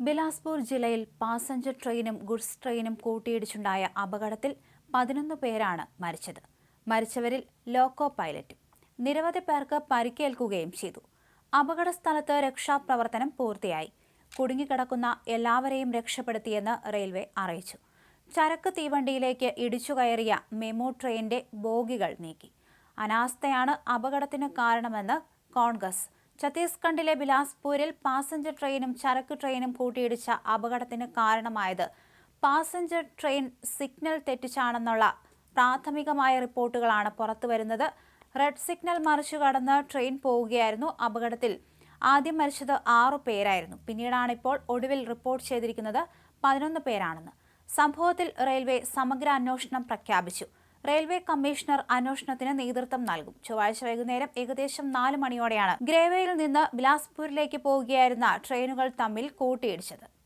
ബിലാസ്പൂർ ജില്ലയിൽ പാസഞ്ചർ ട്രെയിനും ഗുഡ്സ് ട്രെയിനും കൂട്ടിയിടിച്ചുണ്ടായ അപകടത്തിൽ പതിനൊന്ന് പേരാണ് മരിച്ചത്. മരിച്ചവരിൽ ലോക്കോ പൈലറ്റും നിരവധി പേർക്ക് പരിക്കേൽക്കുകയും ചെയ്തു. അപകട സ്ഥലത്ത് രക്ഷാപ്രവർത്തനം പൂർത്തിയായി. കുടുങ്ങിക്കിടക്കുന്ന എല്ലാവരെയും രക്ഷപ്പെടുത്തിയെന്ന് റെയിൽവേ അറിയിച്ചു. ചരക്ക് തീവണ്ടിയിലേക്ക് ഇടിച്ചു കയറിയ മെമു ട്രെയിനിന്റെ ബോഗികൾ നീക്കി. അനാസ്ഥയാണ് അപകടത്തിന് കാരണമെന്ന് കോൺഗ്രസ് ഛത്തീസ്ഗഡിലെ ബിലാസ്പൂരിൽ പാസഞ്ചർ ട്രെയിനും ചരക്ക് ട്രെയിനും കൂട്ടിയിടിച്ച അപകടത്തിന് കാരണമായത്. പാസഞ്ചർ ട്രെയിൻ സിഗ്നൽ തെറ്റിച്ചാണെന്നുള്ള പ്രാഥമികമായ റിപ്പോർട്ടുകളാണ് പുറത്തുവരുന്നത്. റെഡ് സിഗ്നൽ മറിച്ചു കടന്ന് ട്രെയിൻ പോവുകയായിരുന്നു അപകടത്തിൽ. ആദ്യം മരിച്ചത് ആറു പേരായിരുന്നു. പിന്നീടാണ് ഇപ്പോൾ ഒടുവിൽ റിപ്പോർട്ട് ചെയ്തിരിക്കുന്നത് പതിനൊന്ന് പേരാണെന്ന്. സംഭവത്തിൽ റെയിൽവേ സമഗ്ര അന്വേഷണം പ്രഖ്യാപിച്ചു. റെയിൽവേ കമ്മീഷണർ അന്വേഷണത്തിന് നേതൃത്വം നൽകും. ചൊവ്വാഴ്ച വൈകുന്നേരം ഏകദേശം നാല് മണിയോടെയാണ് ഗ്രേവയിൽ നിന്ന് ബിലാസ്പൂരിലേക്ക് പോവുകയായിരുന്ന ട്രെയിനുകൾ തമ്മിൽ കൂട്ടിയിടിച്ചത്.